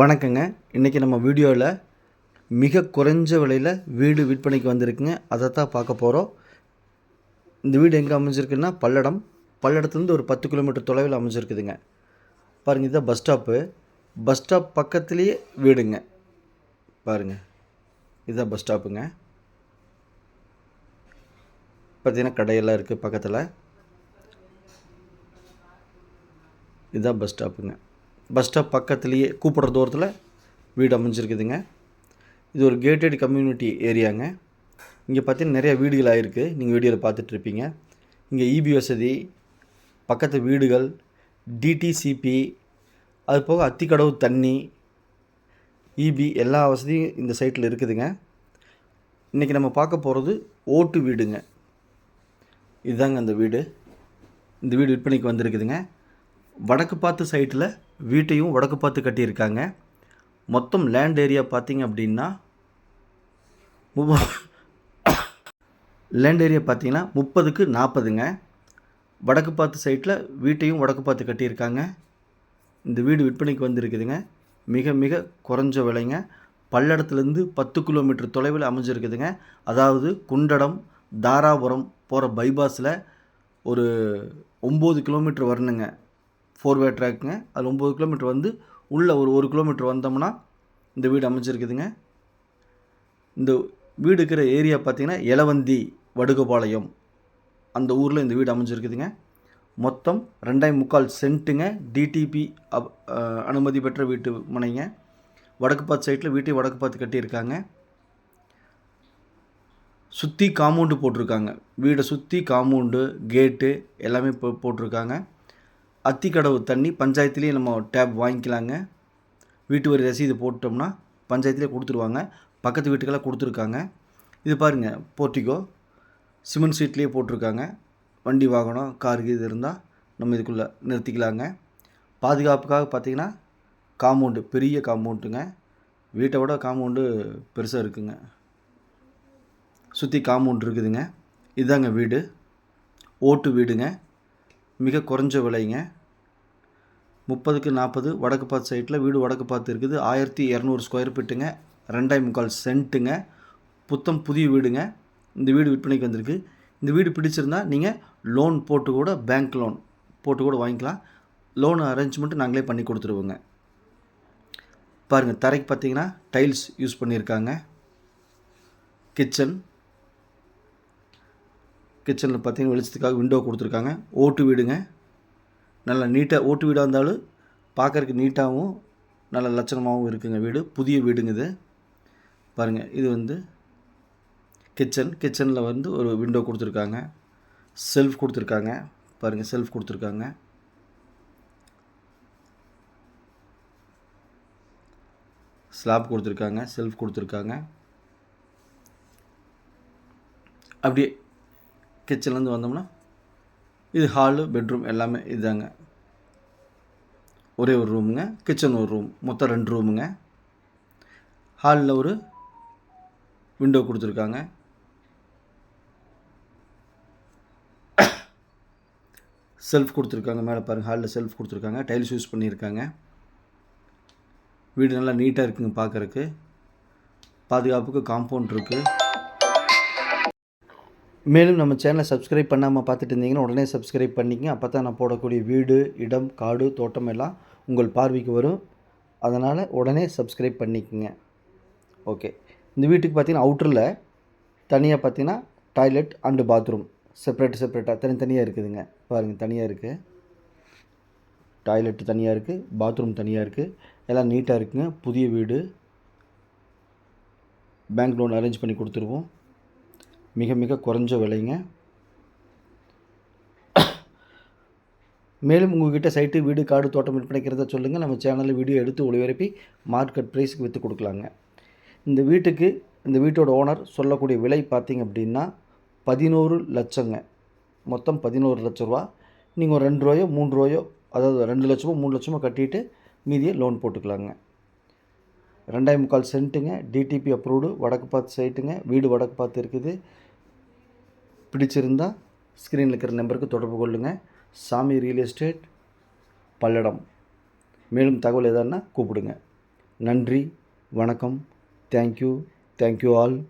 வணக்கங்க. இன்றைக்கி நம்ம வீடியோவில் மிக குறைஞ்ச விலையில் வீடு விற்பனைக்கு வந்திருக்குங்க. அதை தான் பார்க்க போகிறோம் இந்த வீடு எங்கே அமைஞ்சிருக்குன்னா பல்லடம். பல்லடத்துலேருந்து ஒரு பத்து கிலோமீட்டர் தொலைவில் அமைஞ்சிருக்குதுங்க. பாருங்கள் இதுதான் பஸ் ஸ்டாப்பு. பஸ் ஸ்டாப் பக்கத்துலேயே வீடுங்க. பாருங்கள் இதுதான் பஸ் ஸ்டாப்புங்க. பார்த்திங்கன்னா கடையெல்லாம் இருக்குது பக்கத்தில். இதுதான் பஸ் ஸ்டாப்புங்க. பஸ் ஸ்டாப் பக்கத்துலேயே கூப்பிட்ற தூரத்தில் வீடு அமைஞ்சிருக்குதுங்க. இது ஒரு கேட்டட் கம்யூனிட்டி ஏரியாங்க இங்கே பார்த்தீங்கன்னா நிறைய வீடுகள் ஆகிருக்கு நீங்கள் வீடியோவில் பார்த்துட்ருப்பீங்க இங்கே இபி வசதி பக்கத்து வீடுகள் டிடிசிபி அது போக அத்திக்கடவு தண்ணி இபி எல்லா வசதியும் இந்த சைட்டில் இருக்குதுங்க. இன்றைக்கி நம்ம பார்க்க போகிறது ஓட்டு வீடுங்க. இதுதாங்க அந்த வீடு. இந்த வீடு விற்பனைக்கு வந்திருக்குதுங்க. வடக்கு பார்த்து சைட்டில் வீட்டையும் வடக்கு பார்த்து கட்டியிருக்காங்க. மொத்தம் லேண்ட் ஏரியா பார்த்திங்க அப்படின்னா லேண்ட் ஏரியா பார்த்தீங்கன்னா முப்பதுக்கு நாற்பதுங்க வடக்கு பார்த்து சைட்டில் வீட்டையும் வடக்கு பார்த்து கட்டியிருக்காங்க. இந்த வீடு விற்பனைக்கு வந்திருக்குதுங்க. மிக மிக குறைஞ்ச விலைங்க. பல்லடத்துலேருந்து பத்து கிலோமீட்டர் தொலைவில் அமைஞ்சிருக்குதுங்க. அதாவது குண்டடம் தாராபுரம் போகிற பைபாஸில் ஒரு ஒம்பது கிலோமீட்டர் வரணுங்க. ஃபோர் வே ட்ராக்குங்க அது ஒம்பது கிலோமீட்டர் வந்து உள்ளே ஒரு ஒரு கிலோமீட்டர் வந்தோம்னா இந்த வீடு அமைஞ்சிருக்குதுங்க. இந்த வீடு இருக்கிற ஏரியா பார்த்திங்கன்னா எலவந்தி வடுகபாளையம் அந்த ஊரில் இந்த வீடு அமைஞ்சிருக்குதுங்க. மொத்தம் ரெண்டாயிரம் முக்கால் சென்ட்டுங்க. டிடிபி அப் அனுமதி பெற்ற வீட்டு மனைங்க. வடக்கு பார்த்து சைட்டில் வீட்டை வடக்கு பார்த்து கட்டியிருக்காங்க. சுற்றி காம்பவுண்டு போட்டிருக்காங்க. வீடை சுற்றி காம்பவுண்டு கேட்டு எல்லாமே போ போட்டிருக்காங்க. அத்திக்கடவு தண்ணி பஞ்சாயத்துலேயே நம்ம டேப் வாங்கிக்கலாங்க. வீட்டு வரி ரசீது போட்டோம்னா பஞ்சாயத்துலேயே கொடுத்துருவாங்க. பக்கத்து வீட்டுக்கெல்லாம் கொடுத்துருக்காங்க. இது பாருங்கள் போர்ட்டிகோ. சிமெண்ட் சீட்லேயே போட்டிருக்காங்க. வண்டி வாகனம் கார் இது இருந்தால் நம்ம இதுக்குள்ளே நிறுத்திக்கலாங்க. பாதுகாப்புக்காக பார்த்தீங்கன்னா காம்பவுண்டு பெரிய காம்பவுண்டுங்க. வீட்டை விட காம்பவுண்டு பெருசாக இருக்குங்க. சுற்றி காம்பவுண்ட் இருக்குதுங்க. இதுதாங்க வீடு. ஓட்டு வீடுங்க. மிக குறைஞ்ச விலைங்க. முப்பதுக்கு நாற்பது வடக்கு பார்த்து சைட்டில் வீடு வடக்கு பார்த்து இருக்குது. ஆயிரத்தி இரநூறு ஸ்கொயர் ஃபீட்டுங்க ரெண்டாயிரம் முக்கால் சென்ட்டுங்க புத்தம் புதிய வீடுங்க. இந்த வீடு விற்பனைக்கு வந்திருக்கு. இந்த வீடு பிடிச்சிருந்தா நீங்கள் லோன் போட்டு கூட பேங்க் லோன் போட்டு கூட வாங்கிக்கலாம். லோன் அரேஞ்ச்மெண்ட்டு நாங்களே பண்ணி கொடுத்துருவோங்க. பாருங்கள் தரைக்கு பார்த்தீங்கன்னா டைல்ஸ் யூஸ் பண்ணியிருக்காங்க. கிச்சன் கிச்சனில் பார்த்தீங்கன்னா வெளிச்சத்துக்காக விண்டோ கொடுத்துருக்காங்க. ஓட்டு வீடுங்க. நல்லா நீட்டாக ஓட்டு வீடாக இருந்தாலும் பார்க்கறதுக்கு நீட்டாகவும் நல்ல லட்சணமாகவும் இருக்குங்க வீடு. புதிய வீடுங்க இது. பாருங்கள் இது வந்து கிச்சன் கிச்சனில் வந்து ஒரு விண்டோ கொடுத்துருக்காங்க. செல்ஃப் கொடுத்துருக்காங்க. பாருங்கள் செல்ஃப் கொடுத்துருக்காங்க. ஸ்லாப் கொடுத்துருக்காங்க செல்ஃப் கொடுத்துருக்காங்க. அப்படியே கிச்சன்லேருந்து வந்தோம்னா இது ஹாலு பெட்ரூம் எல்லாமே இதுதாங்க. ஒரே ஒரு ரூமுங்க கிச்சன் ஒரு ரூம் மொத்தம் ரெண்டு ரூமுங்க ஹாலில் ஒரு விண்டோ கொடுத்துருக்காங்க. செல்ஃப் கொடுத்துருக்காங்க. மேலே பாருங்கள் ஹாலில் செல்ஃப் கொடுத்துருக்காங்க. டைல்ஸ் யூஸ் பண்ணியிருக்காங்க. வீடு நல்லா நீட்டாக இருக்குங்க பார்க்குறக்கு பாதுகாப்புக்கு காம்பவுண்ட் இருக்குது மேலும் நம்ம சேனலை சப்ஸ்கிரைப் பண்ணாமல் பார்த்துட்டு இருந்தீங்கன்னா உடனே சப்ஸ்கிரைப் பண்ணிக்கங்க. அப்போ தான் நான் போடக்கூடிய வீடு இடம் காடு தோட்டம் எல்லாம் உங்கள் பார்வைக்கு வரும். அதனால் உடனே சப்ஸ்கிரைப் பண்ணிக்கங்க. ஓகே. இந்த வீட்டுக்கு பார்த்தீங்கன்னா அவுட்டரில் தனியாக பார்த்தீங்கன்னா டாய்லெட் அண்டு பாத்ரூம் செப்பரேட் செப்பரேட்டாக தனித்தனியாக இருக்குதுங்க. பாருங்கள் தனியாக இருக்குது டாய்லெட் தனியாக இருக்குது பாத்ரூம் தனியாக இருக்குது எல்லாம் நீட்டாக இருக்குங்க. புதிய வீடு. பேங்க் லோன் அரேஞ்ச் பண்ணி கொடுத்துருவோம். மிக மிக குறைஞ்ச விலைங்க. மேலும் உங்ககிட்ட சைட்டு வீடு காடு தோட்டம் விற்பனைக்கிறத சொல்லுங்கள் நம்ம சேனலில் வீடியோ எடுத்து ஒளிபரப்பி மார்க்கெட் ப்ரைஸுக்கு விற்று கொடுக்கலாங்க. இந்த வீட்டுக்கு இந்த வீட்டோட ஓனர் சொல்லக்கூடிய விலை பார்த்திங்க அப்படின்னா பதினோரு லட்சங்க. மொத்தம் பதினோரு லட்ச ரூபா. நீங்கள் ஒரு ரெண்டு ரூபாயோ மூணு ரூபாயோ அதாவது ரெண்டு லட்சமோ மூணு லட்சமோ கட்டிட்டு மீதியை லோன் போட்டுக்கலாங்க. ரெண்டாயிரம் முக்கால் சென்ட்டுங்க டிடிபி அப்ரூவ்டு வடக்கு பார்த்து சைட்டுங்க வீடு வடக்கு பார்த்து இருக்குது. பிடிச்சிருந்தா ஸ்க்ரீனில் இருக்கிற நம்பருக்கு தொடர்பு கொள்ளுங்கள் சாமி ரியல் எஸ்டேட் பல்லடம். மேலும் தகவல் எதான்னா கூப்பிடுங்க. நன்றி வணக்கம். Thank you thank you all